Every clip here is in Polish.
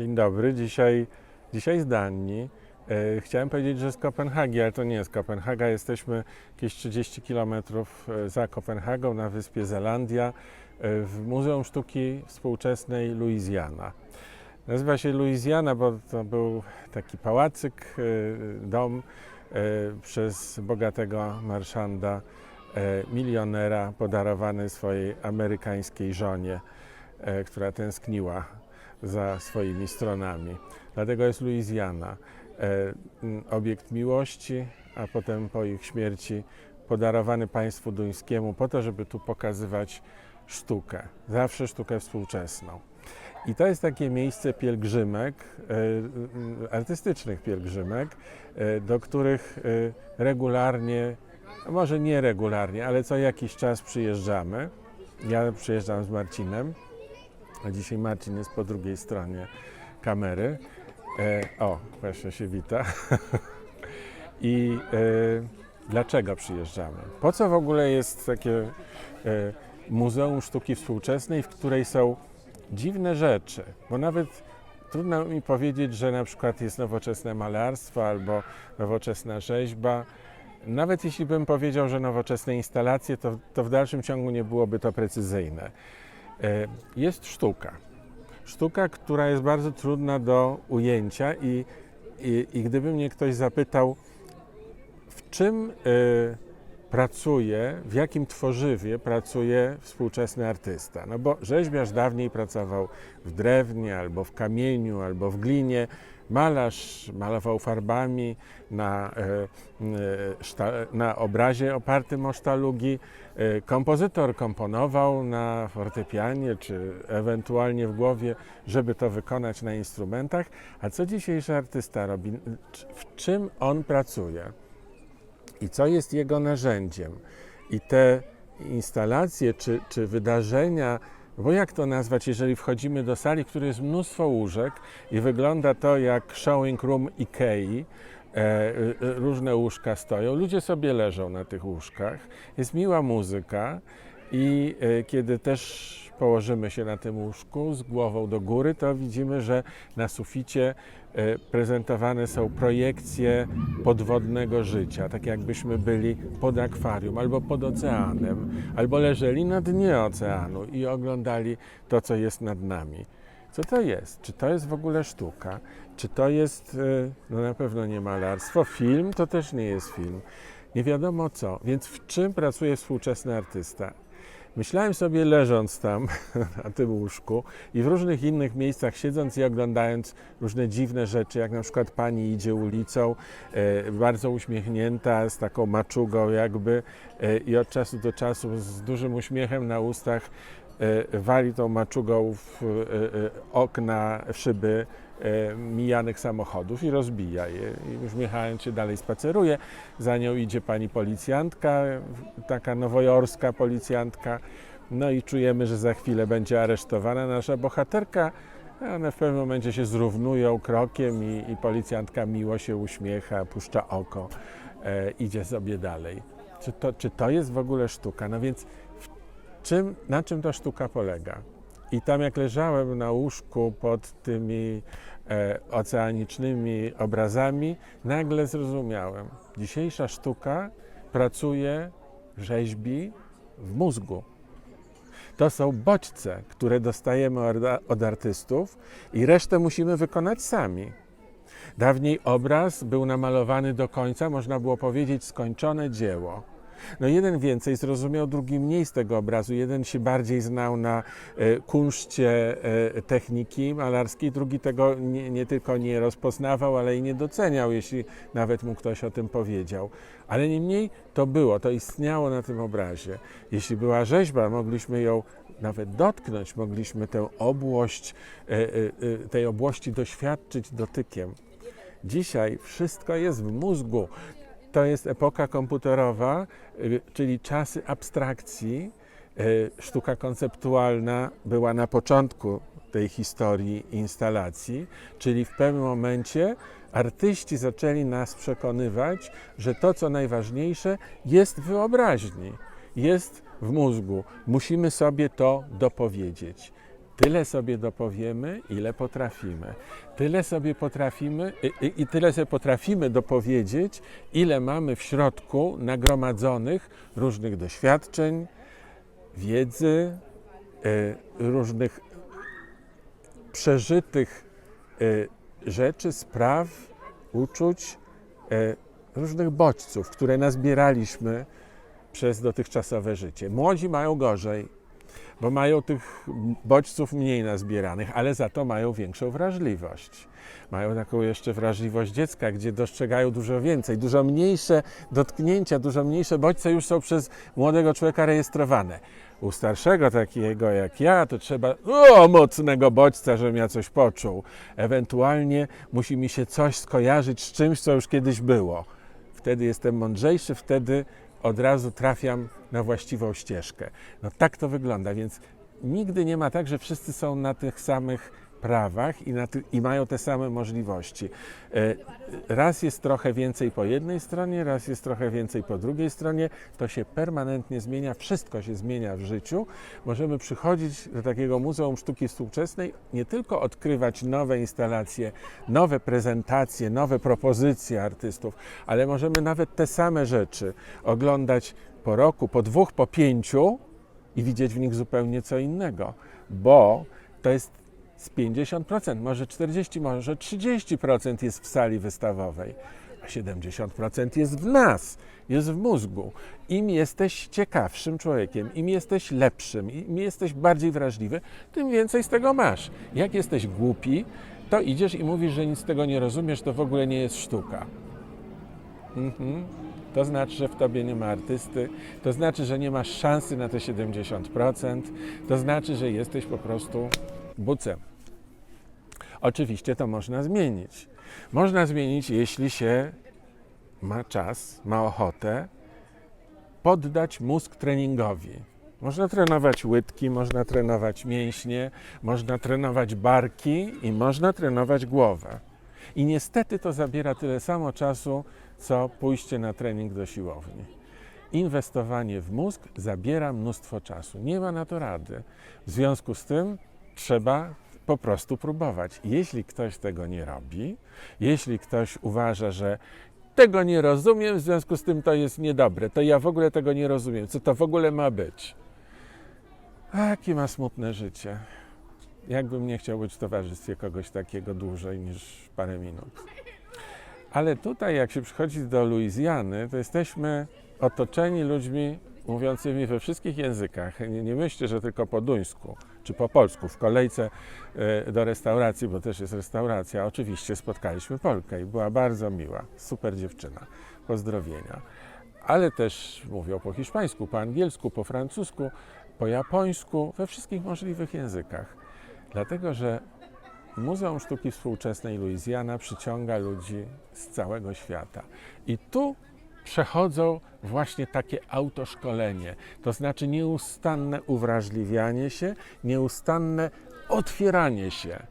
Dzień dobry. Dzisiaj, dzisiaj z Danii. E, Chciałem powiedzieć, że z Kopenhagi, ale to nie jest Kopenhaga. Jesteśmy jakieś 30 km za Kopenhagą na wyspie Zelandia e, w Muzeum Sztuki Współczesnej Louisiana. Nazywa się Louisiana, bo to był taki pałacyk, e, dom e, przez bogatego marszanda, e, milionera, podarowany swojej amerykańskiej żonie, e, która tęskniła za swoimi stronami. Dlatego jest Louisiana. E, Obiekt miłości, a potem po ich śmierci podarowany państwu duńskiemu po to, żeby tu pokazywać sztukę. Zawsze sztukę współczesną. I to jest takie miejsce pielgrzymek, e, artystycznych pielgrzymek, e, do których regularnie, może nie regularnie, ale co jakiś czas przyjeżdżamy. Ja przyjeżdżam z Marcinem, a dzisiaj Marcin jest po drugiej stronie kamery. E, o, właśnie się wita. I e, dlaczego przyjeżdżamy? Po co w ogóle jest takie e, Muzeum Sztuki Współczesnej, w której są dziwne rzeczy? Bo nawet trudno mi powiedzieć, że na przykład jest nowoczesne malarstwo albo nowoczesna rzeźba. Nawet jeśli bym powiedział, że nowoczesne instalacje, to, to w dalszym ciągu nie byłoby to precyzyjne. E, Jest sztuka. Sztuka, która jest bardzo trudna do ujęcia i, i, i gdyby mnie ktoś zapytał, w czym y, pracuje, w jakim tworzywie pracuje współczesny artysta. No bo rzeźbiarz dawniej pracował w drewnie, albo w kamieniu, albo w glinie. Malarz malował farbami na, e, e, na obrazie opartym o sztalugi. E, Kompozytor komponował na fortepianie, czy ewentualnie w głowie, żeby to wykonać na instrumentach. A co dzisiejszy artysta robi? W czym on pracuje? i co jest jego narzędziem. I te instalacje czy, czy wydarzenia, bo jak to nazwać, jeżeli wchodzimy do sali, w której jest mnóstwo łóżek i wygląda to jak showing room Ikei, e, e, różne łóżka stoją, ludzie sobie leżą na tych łóżkach, jest miła muzyka i e, kiedy też położymy się na tym łóżku z głową do góry, to widzimy, że na suficie prezentowane są projekcje podwodnego życia, tak jakbyśmy byli pod akwarium albo pod oceanem, albo leżeli na dnie oceanu i oglądali to, co jest nad nami. Co to jest? Czy to jest w ogóle sztuka? Czy to jest, e, no na pewno nie malarstwo, film to też nie jest film. Nie wiadomo co. Więc w czym pracuje współczesny artysta? Myślałem sobie leżąc tam na tym łóżku i w różnych innych miejscach siedząc i oglądając różne dziwne rzeczy, jak na przykład pani idzie ulicą, e, bardzo uśmiechnięta, z taką maczugą jakby e, i od czasu do czasu z dużym uśmiechem na ustach wali tą maczugą w e, e, okna, w szyby e, mijanych samochodów i rozbija je. I uśmiechając się dalej spaceruje. Za nią idzie pani policjantka, taka nowojorska policjantka. No i czujemy, że za chwilę będzie aresztowana nasza bohaterka. One w pewnym momencie się zrównują krokiem i, i policjantka miło się uśmiecha, puszcza oko, e, idzie sobie dalej. Czy to, czy to jest w ogóle sztuka? No więc w czym, na czym ta sztuka polega? I tam jak leżałem na łóżku pod tymi e, oceanicznymi obrazami, nagle zrozumiałem. Dzisiejsza sztuka pracuje, rzeźbi w mózgu. To są bodźce, które dostajemy od, artystów i resztę musimy wykonać sami. Dawniej obraz był namalowany do końca, można było powiedzieć skończone dzieło. No jeden więcej zrozumiał, drugi mniej z tego obrazu. Jeden się bardziej znał na e, kunszcie e, techniki malarskiej, drugi tego nie, nie tylko nie rozpoznawał, ale i nie doceniał, jeśli nawet mu ktoś o tym powiedział. Ale niemniej to było, to istniało na tym obrazie. Jeśli była rzeźba, mogliśmy ją nawet dotknąć, mogliśmy tę obłość, e, tej obłości doświadczyć dotykiem. Dzisiaj wszystko jest w mózgu. To jest epoka komputerowa, y, czyli czasy abstrakcji. Y, Sztuka konceptualna była na początku tej historii instalacji, czyli w pewnym momencie artyści zaczęli nas przekonywać, że to, co najważniejsze, jest wyobraźni, jest w mózgu. Musimy sobie to dopowiedzieć. Tyle sobie dopowiemy, ile potrafimy. Tyle sobie potrafimy i, i, i tyle sobie potrafimy dopowiedzieć, ile mamy w środku nagromadzonych różnych doświadczeń, wiedzy, e, różnych przeżytych e, rzeczy, spraw, uczuć, e, różnych bodźców, które nazbieraliśmy przez dotychczasowe życie. Młodzi mają gorzej, bo mają tych bodźców mniej nazbieranych, ale za to mają większą wrażliwość. Mają taką jeszcze wrażliwość dziecka, gdzie dostrzegają dużo więcej, dużo mniejsze dotknięcia, dużo mniejsze bodźce już są przez młodego człowieka rejestrowane. U starszego takiego jak ja, to trzeba o, mocnego bodźca, żebym ja coś poczuł. Ewentualnie musi mi się coś skojarzyć z czymś, co już kiedyś było. Wtedy jestem mądrzejszy, wtedy od razu trafiam na właściwą ścieżkę. No tak to wygląda, więc nigdy nie ma tak, że wszyscy są na tych samych prawach i, ty, i mają te same możliwości. E, Raz jest trochę więcej po jednej stronie, raz jest trochę więcej po drugiej stronie. To się permanentnie zmienia, wszystko się zmienia w życiu. Możemy przychodzić do takiego Muzeum Sztuki Współczesnej, nie tylko odkrywać nowe instalacje, nowe prezentacje, nowe propozycje artystów, ale możemy nawet te same rzeczy oglądać po roku, po dwóch, po pięciu i widzieć w nich zupełnie co innego, bo to jest z 50%, może 40%, może 30% jest w sali wystawowej, a 70% jest w nas, jest w mózgu. Im jesteś ciekawszym człowiekiem, im jesteś lepszym, im jesteś bardziej wrażliwy, tym więcej z tego masz. Jak jesteś głupi, to idziesz i mówisz, że nic z tego nie rozumiesz, to w ogóle nie jest sztuka. Mhm. To znaczy, że w tobie nie ma artysty, to znaczy, że nie masz szansy na te 70%, to znaczy, że jesteś po prostu bucem. Oczywiście to można zmienić. Można zmienić, jeśli się ma czas, ma ochotę poddać mózg treningowi. Można trenować łydki, można trenować mięśnie, można trenować barki i można trenować głowę. I niestety to zabiera tyle samo czasu, co pójście na trening do siłowni. Inwestowanie w mózg zabiera mnóstwo czasu. Nie ma na to rady. W związku z tym trzeba po prostu próbować. Jeśli ktoś tego nie robi, jeśli ktoś uważa, że tego nie rozumiem, w związku z tym to jest niedobre, to ja w ogóle tego nie rozumiem, co to w ogóle ma być. Jakie ma smutne życie. Jakbym nie chciał być w towarzystwie kogoś takiego dłużej niż parę minut. Ale tutaj, jak się przychodzi do Luizjany, to jesteśmy otoczeni ludźmi mówiącymi we wszystkich językach. Nie, nie myślcie, że tylko po duńsku czy po polsku. W kolejce e, do restauracji, bo też jest restauracja, oczywiście spotkaliśmy Polkę i była bardzo miła, super dziewczyna. Pozdrowienia. Ale też mówią po hiszpańsku, po angielsku, po francusku, po japońsku, we wszystkich możliwych językach. Dlatego, że Muzeum Sztuki Współczesnej Luizjana przyciąga ludzi z całego świata. I tu przechodzą właśnie takie autoszkolenie, to znaczy nieustanne uwrażliwianie się, nieustanne otwieranie się.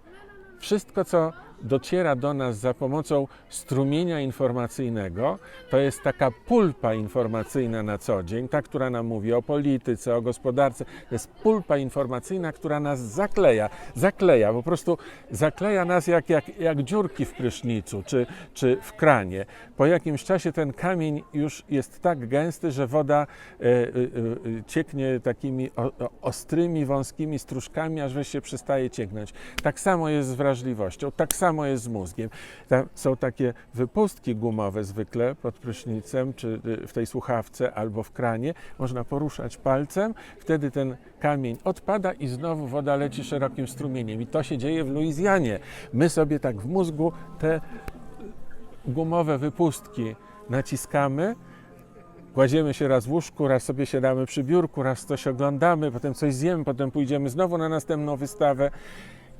Wszystko, co dociera do nas za pomocą strumienia informacyjnego, to jest taka pulpa informacyjna na co dzień, ta, która nam mówi o polityce, o gospodarce. To jest pulpa informacyjna, która nas zakleja, zakleja, po prostu zakleja nas jak, jak, jak dziurki w prysznicu czy, czy w kranie. Po jakimś czasie ten kamień już jest tak gęsty, że woda e, e, e, cieknie takimi o, o, ostrymi, wąskimi stróżkami, aż wreszcie przestaje cieknąć. Tak samo jest z wrażliwością, tak samo jest z mózgiem. Tam są takie wypustki gumowe zwykle pod prysznicem, czy y, w tej słuchawce albo w kranie. Można poruszać palcem, wtedy ten kamień odpada i znowu woda leci szerokim strumieniem. I to się dzieje w Luizjanie. My sobie tak w mózgu te gumowe wypustki naciskamy, Kładziemy się raz w łóżku, raz sobie siadamy przy biurku, raz coś oglądamy, potem coś zjemy, potem pójdziemy znowu na następną wystawę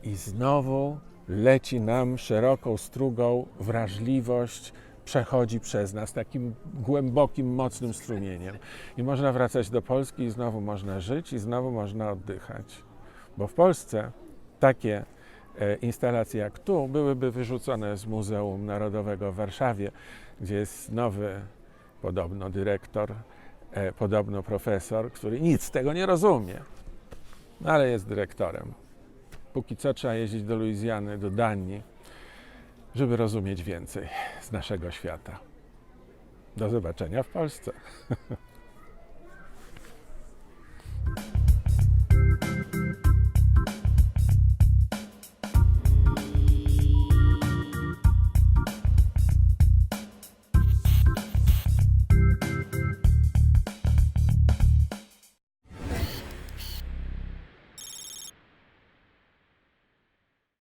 i znowu leci nam szeroką strugą wrażliwość, przechodzi przez nas takim głębokim, mocnym strumieniem. I można wracać do Polski i znowu można żyć i znowu można oddychać. Bo w Polsce takie e, instalacje jak tu byłyby wyrzucone z Muzeum Narodowego w Warszawie, gdzie jest nowy podobno dyrektor, e, podobno profesor, który nic z tego nie rozumie, ale jest dyrektorem. Póki co trzeba jeździć do Luizjany, do Danii, żeby rozumieć więcej z naszego świata. Do zobaczenia w Polsce.